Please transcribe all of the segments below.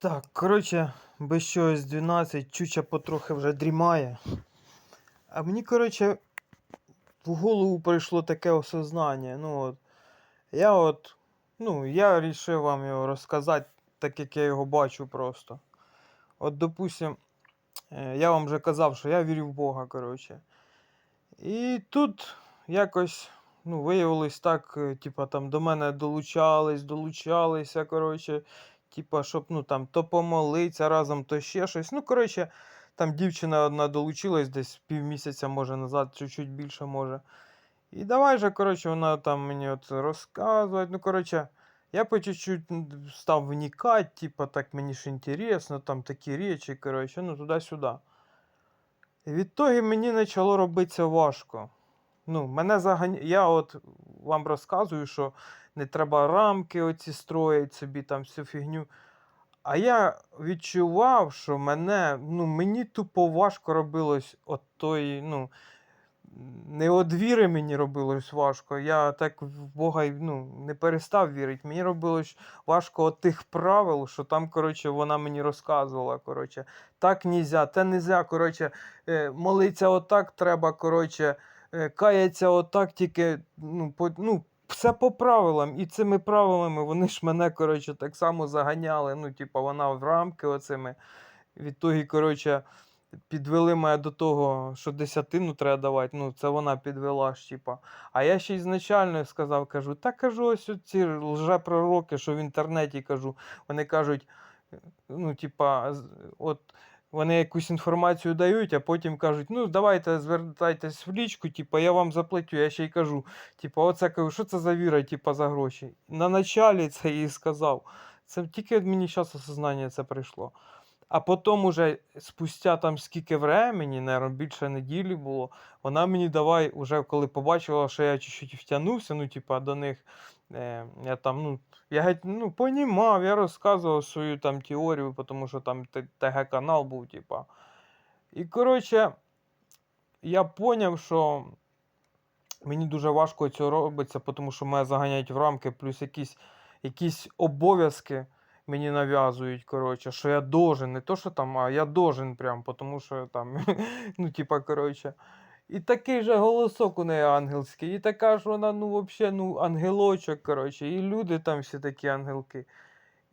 Так, коротше, без чогось 12, чуча потрохи вже дрімає. А мені, коротше, в голову прийшло таке осознання. Ну от, я от, ну, я вирішив вам його розказати, так як я його бачу просто. От, допустим, е, я вам вже казав, що я вірю в Бога, коротше. І тут якось, ну, виявилось так, е, типа там до мене долучались, долучалися, коротше, типа, щоб ну там то помолиться разом, то ще щось. Ну, коротше, там дівчина одна долучилась десь півмісяця, може, назад, чуть-чуть більше може. І давай же, коротше, вона там мені от розказувати. Ну, коротше, я по чуть-чуть став вникати, типа, так мені ж інтересно, там такі речі, коротше, ну туди-сюди. І відтоді мені почало робитися важко. Ну, мене заганя... Я от вам розказую, що не треба рамки оці строїть собі, там всю фігню. А я відчував, що мене, ну, мені тупо важко робилось от той, ну, не від віри мені робилось важко. Я так в Бога ну, не перестав вірити. Мені робилось важко от тих правил, що там, коротше, вона мені розказувала. Коротше, так нельзя, те нельзя, коротше, е, молиться отак треба, коротше, е, кається отак, тільки, ну, по, ну, все по правилам. І цими правилами вони ж мене, коротше, так само заганяли. Ну, типа, вона в рамки оцими. Відтоді, коротше, підвели мене до того, що десятину треба давати. Ну, це вона підвела ж, типа. А я ще ізначально сказав, кажу, та кажу, ось ці лжепророки, що в інтернеті кажу, вони кажуть, е, ну, типа, от. Вони якусь інформацію дають, а потім кажуть, ну давайте звертайтесь в лічку, типу, я вам заплатю. Я ще й кажу, Типу, оце кажу, що це за віра, типу, за гроші. На началі це їй сказав. Це тільки мені зараз осознання це прийшло. А потім уже спустя там скільки времени, наверное, більше неділі було, вона мені давай, уже коли побачила, що я чуть-чуть втягнувся, ну, типа, до них. Е, я там, ну, я геть, ну, понімав, я розказував свою там теорію, тому що там ТГ-канал був, типа. І, коротше, я поняв, що мені дуже важко це робиться, тому що мене заганяють в рамки, плюс якісь, якісь обов'язки мені нав'язують, коротше, що я должен, не то, що там, а я должен прям, тому що там, ну, типа, коротше. І такий же голосок у неї ангельський, і така ж вона, ну, взагалі, ну, ангелочок, коротше, і люди там всі такі ангелки.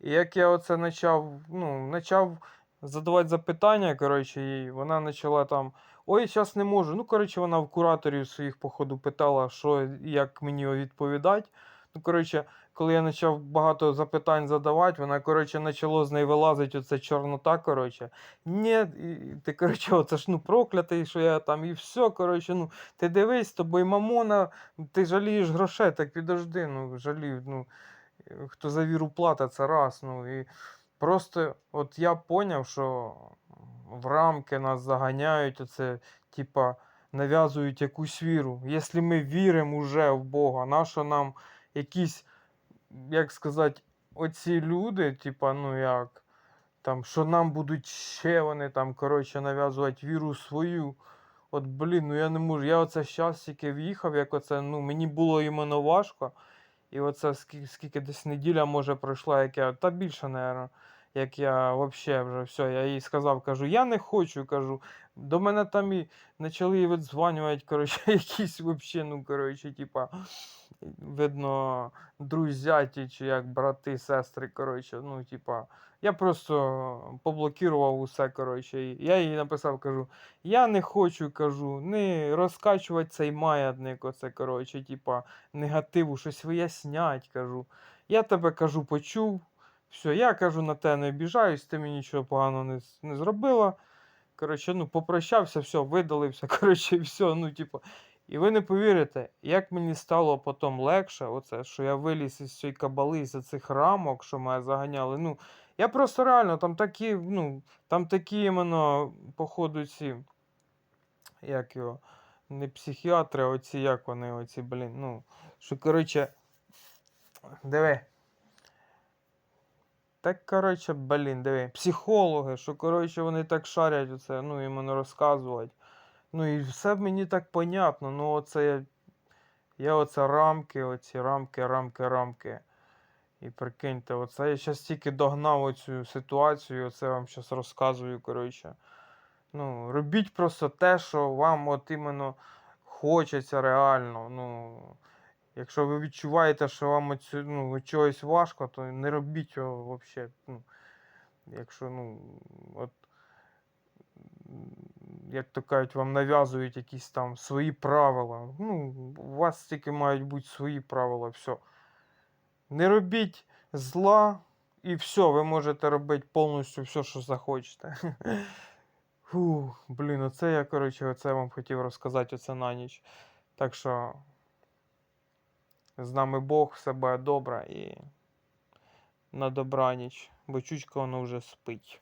І як я оце почав, ну, почав задавати запитання, коротше, їй, вона почала там. Ой, зараз не можу. Ну, коротше, вона в кураторів своїх, походу, питала, що як мені відповідати. Ну, коротше, коли я почав багато запитань задавати, вона, коротше, почало з неї вилазити оце чорнота, коротше. Ні, ти, коротше, оце ж ну проклятий, що я там, і все, коротше, ну, ти дивись, з тобою мамона, ти жалієш грошей, так підожди, ну, жалію, ну, хто за віру платить, це раз, ну, і просто от я поняв, що в рамки нас заганяють, оце, типа, нав'язують якусь віру. Якщо ми віримо вже в Бога, нащо нам якісь, як сказати, оці люди, типа, ну як, там, що нам будуть ще вони там, коротше, нав'язувати віру свою. От, блін, ну я не можу. Я оце щас тільки в'їхав, як оце, ну, мені було іменно важко. І оце скільки, скільки десь неділя, може, пройшла, як я, та більше, напевно, як я взагалі вже все, я їй сказав, кажу, я не хочу, кажу. До мене там і почали і видзванювати, коротше, якісь взагалі, ну, коротше, типа, видно, друзяті чи як брати, сестри, коротше, ну, типа. Я просто поблокував усе, коротше. Я їй написав, кажу, я не хочу, кажу, не розкачувати цей маятник, оце, коротше, типа, негативу, щось вияснять, кажу. Я тебе кажу, почув. Все, я кажу, на те не обіжаюсь, ти мені нічого поганого не, не зробила. Коротше, ну, попрощався, все, видалився, коротше, все, ну, типу. І ви не повірите, як мені стало потім легше, оце, що я виліз із цієї кабали, з цих рамок, що мене заганяли. Ну, я просто реально там такі, ну, там такі іменно, походу, ці, як його, не психіатри, а оці, як вони, оці, блін, ну, що, коротше, диви. Так, коротше, блін, диви, психологи, що, коротше, вони так шарять оце, ну, іменно розказувати. Ну, і все мені так понятно, ну, оце я, оце рамки, оці рамки, рамки, рамки. І прикиньте, оце я зараз тільки догнав оцю ситуацію, оце вам зараз розказую, коротше. Ну, робіть просто те, що вам от іменно хочеться реально. Ну, якщо ви відчуваєте, що вам от, цю- ну, чогось важко, то не робіть його взагалі. Ну, якщо, ну, от, як то кажуть, вам нав'язують якісь там свої правила. Ну, у вас тільки мають бути свої правила, все. Не робіть зла, і все, ви можете робити повністю все, що захочете. Фу, блін, оце я, коротше, оце вам хотів розказати оце на ніч. Так що з нами Бог, все буде добре і на добраніч, бо чучка воно вже спить.